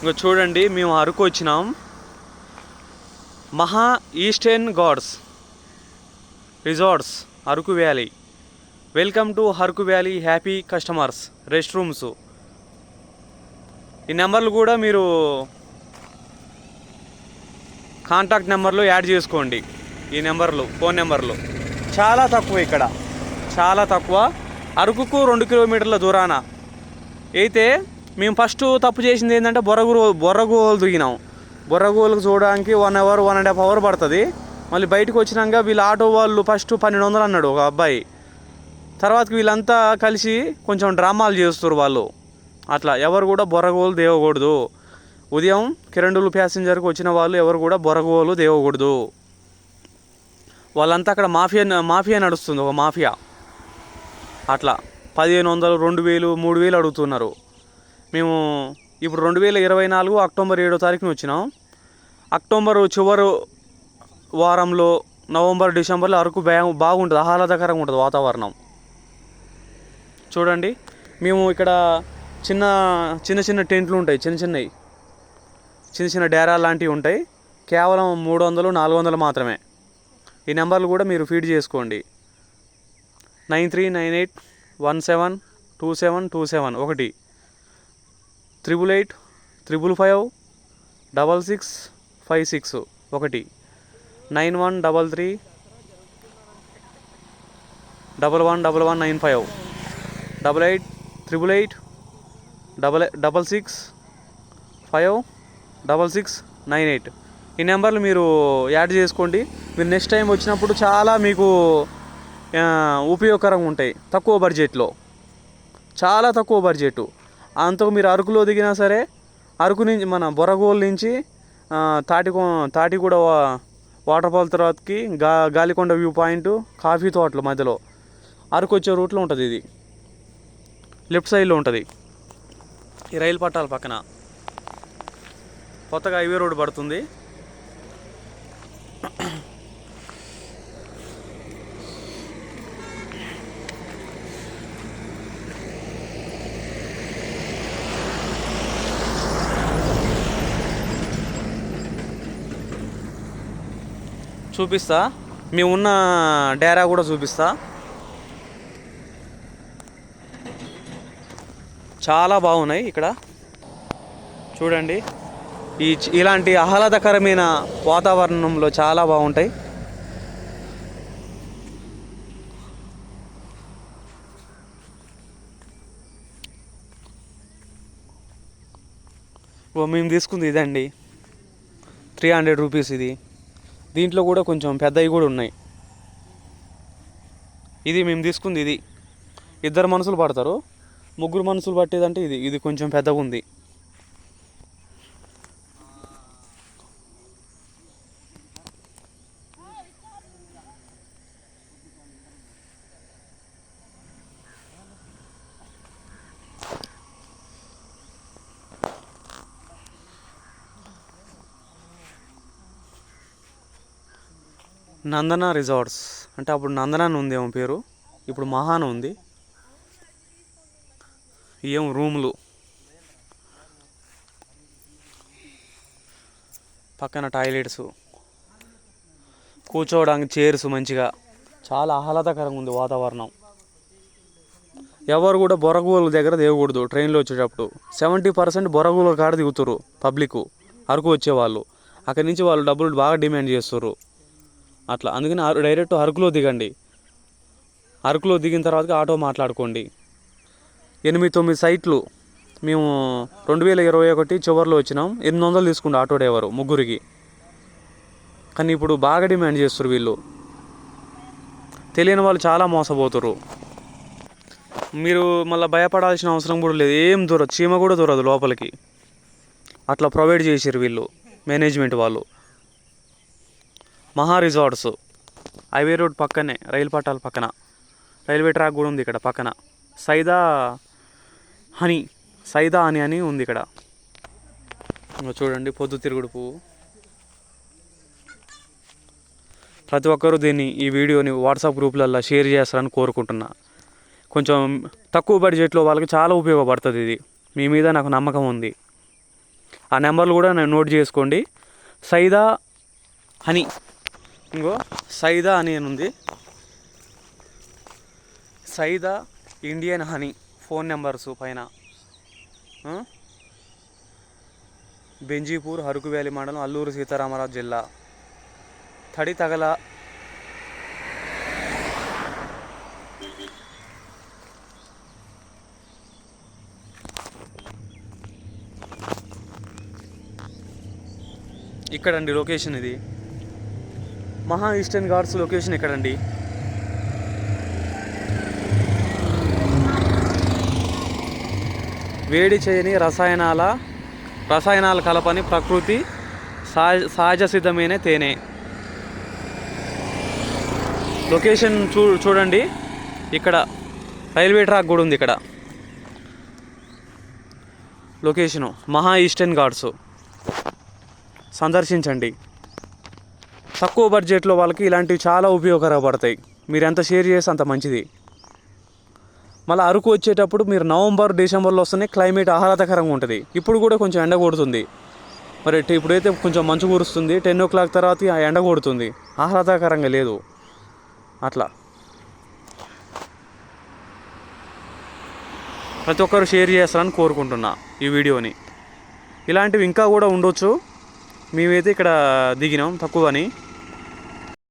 ఇంకా చూడండి మేము అరకు వచ్చినాం. Maha eastern gods resorts Araku valley. Welcome to Araku valley happy customers rest rooms. ఈ నెంబర్లు కూడా మీరు కాంటాక్ట్ నెంబర్లు యాడ్ చేసుకోండి ఈ నెంబర్లు ఫోన్ నెంబర్లు. చాలా తక్కువ ఇక్కడ చాలా తక్కువ. అరకుకు రెండు కిలోమీటర్ల దూరాన. అయితే మేము ఫస్ట్ తప్పు చేసింది ఏంటంటే బొర్రగు బొర్రగోలు దిగినాం బొర్రగోలకు చూడడానికి one hour one and half hour పడుతుంది. మళ్ళీ బయటకు వచ్చినాక వీళ్ళు ఆటో వాళ్ళు ఫస్ట్ పన్నెండు వందలు అన్నాడు ఒక అబ్బాయి. తర్వాతకి వీళ్ళంతా కలిసి కొంచెం డ్రామాలు చేస్తారు వాళ్ళు. అట్లా ఎవరు కూడా బొర్రగోలు దేవకూడదు. ఉదయం కిరండులు ప్యాసింజర్కి వచ్చిన వాళ్ళు ఎవరు కూడా బొరగోలు దేవకూడదు. వాళ్ళంతా అక్కడ మాఫియా మాఫియా నడుస్తుంది ఒక మాఫియా. అట్లా పదిహేను వందలు రెండు వేలు మూడు వేలు అడుగుతున్నారు. మేము ఇప్పుడు రెండు వేల ఇరవై నాలుగు అక్టోబర్ ఏడో తారీఖున వచ్చినాం. అక్టోబర్ చివరి వారంలో నవంబర్ డిసెంబర్లో అరకు బా బాగుంటుంది ఆహ్లాదకరంగా ఉంటుంది వాతావరణం. చూడండి మేము ఇక్కడ చిన్న చిన్న చిన్న టెంట్లు ఉంటాయి చిన్న చిన్నవి. చిన్న చిన్న డేరా లాంటివి ఉంటాయి. కేవలం మూడు వందలు నాలుగు వందలు మాత్రమే. ఈ నెంబర్లు కూడా మీరు ఫీడ్ చేసుకోండి. Nine three nine eight one seven two seven two seven ఒకటి. Triple eight triple five double six five six ఒకటి. Nine one double three double one double one nine five double eight triple eight double double six five double six nine eight ఈ నెంబర్లు మీరు add చేసుకోండి. మీరు next time వచ్చినప్పుడు చాలా మీకు ఉపయోగకరంగా ఉంటాయి. తక్కువ బడ్జెట్లో చాలా తక్కువ బడ్జెట్ అంతకు మీరు అరకులో దిగినా సరే అరకు నుంచి మన బొరగోల్ నుంచి తాటికో తాటిగూడ వా- వాటర్ ఫాల్ తర్వాతకి గా గాలికొండ వ్యూ పాయింట్ కాఫీ తోటల మధ్యలో. అరకు వచ్చే రూట్లో ఉంటుంది ఇది. లెఫ్ట్ సైడ్లో ఉంటుంది. ఈ రైలు పట్టాల పక్కన. కొత్తగా హైవే రోడ్ పడుతుంది. చూపిస్తా. మేము ఉన్న డేరా కూడా చూపిస్తా. చాలా బాగున్నాయి ఇక్కడ. చూడండి. ఈ ఇలాంటి ఆహ్లాదకరమైన వాతావరణంలో చాలా బాగుంటాయి. ఓ మేము తీసుకుంది ఇదండి. త్రీ హండ్రెడ్ రూపీస్ ఇది. దీంట్లో కూడా కొంచెం పెద్దవి కూడా ఉన్నాయి. ఇది మేము తీసుకుంది ఇది. ఇద్దరు మనుషులు పడతారు. ముగ్గురు మనుషులు పట్టేదంటే ఇది. ఇది కొంచెం పెద్దగా ఉంది నందన రిసార్ట్స్ అంటే అప్పుడు నందన అని ఉంది ఏమో పేరు. ఇప్పుడు మహాన్ ఉంది. ఏం రూములు. పక్కన టాయిలెట్స్. కూర్చోవడానికి చైర్స్ మంచిగా. చాలా ఆహ్లాదకరంగా ఉంది వాతావరణం. ఎవరు కూడా బొరగూల దగ్గర దిగకూడదు ట్రైన్లో వచ్చేటప్పుడు. సెవెంటీ పర్సెంట్ బొరగూల కాడ దిగుతారు పబ్లిక్ అరకు వచ్చేవాళ్ళు. అక్కడి నుంచి వాళ్ళు డబ్బులు బాగా డిమాండ్ చేస్తారు అట్లా. అందుకని డైరెక్ట్ అరకులో దిగండి. అరకులో దిగిన తర్వాత ఆటో మాట్లాడుకోండి. ఎనిమిది తొమ్మిది సైట్లు మేము రెండు వేల ఇరవై ఒకటి చివరిలో వచ్చినాం. ఎనిమిది వందలు తీసుకుంటే ఆటో డ్రైవరు ముగ్గురికి. కానీ ఇప్పుడు బాగా డిమాండ్ చేస్తారు వీళ్ళు. తెలియని వాళ్ళు చాలా మోసపోతారు మీరు మళ్ళీ భయపడాల్సిన అవసరం కూడా లేదు. ఏం దూరదు చీమ కూడా దూరదు లోపలికి. అట్లా ప్రొవైడ్ చేసారు వీళ్ళు మేనేజ్మెంట్ వాళ్ళు. మహా రిజార్ట్స్. హైవే రోడ్ పక్కనే రైలు పట్టాల పక్కన. రైల్వే ట్రాక్ కూడా ఉంది ఇక్కడ పక్కన. సైదా హనీ సైదా హనీ అని ఉంది ఇక్కడ. చూడండి పొద్దు తిరుగుడు పువ్వు. ప్రతి ఒక్కరూ దీన్ని ఈ వీడియోని వాట్సాప్ గ్రూప్లలో షేర్ చేస్తారని కోరుకుంటున్నా. కొంచెం తక్కువ బడ్జెట్లో వాళ్ళకి చాలా ఉపయోగపడుతుంది ఇది. మీ మీద నాకు నమ్మకం ఉంది. ఆ నెంబర్లు కూడా నేను నోట్ చేసుకోండి. సైదా హనీ. ఇంకో సైదా అని అని ఉంది. Saida Indian honey phone numbers పైన. బెంజీపూర్ అరకు వ్యాలీ మండలం అల్లూరు సీతారామరాజు జిల్లా. తడి తగల ఇక్కడండి లొకేషన్ ఇది. మహా ఈస్టర్న్ గాడ్స్ లొకేషన్ ఎక్కడండి? వేడి చేయని రసాయనాల రసాయనాల కలపని ప్రకృతి సహజ సహజ సిద్ధమైన తేనె. లొకేషన్ చూ చూడండి. ఇక్కడ రైల్వే ట్రాక్ కూడా ఉంది ఇక్కడ. లొకేషను మహా ఈస్టర్న్ గాడ్స్. సందర్శించండి. తక్కువ బడ్జెట్లో వాళ్ళకి ఇలాంటివి చాలా ఉపయోగపడతాయి మీరు ఎంత షేర్ చేస్తే అంత మంచిది. మళ్ళీ అరకు వచ్చేటప్పుడు మీరు నవంబర్ డిసెంబర్లో వస్తేనే క్లైమేట్ ఆహ్లాదకరంగా ఉంటుంది. ఇప్పుడు కూడా కొంచెం ఎండ కొడుతుంది. మరి ఇప్పుడైతే కొంచెం మంచు కురుస్తుంది. టెన్ ఓ క్లాక్ తర్వాత ఆ ఎండ కొడుతుంది. ఆహ్లాదకరంగా లేదు. అట్లా. ప్రతి ఒక్కరు షేర్ చేస్తారని కోరుకుంటున్నా ఈ వీడియోని. ఇలాంటివి ఇంకా కూడా ఉండొచ్చు. మేమైతే ఇక్కడ దిగినాం తక్కువని.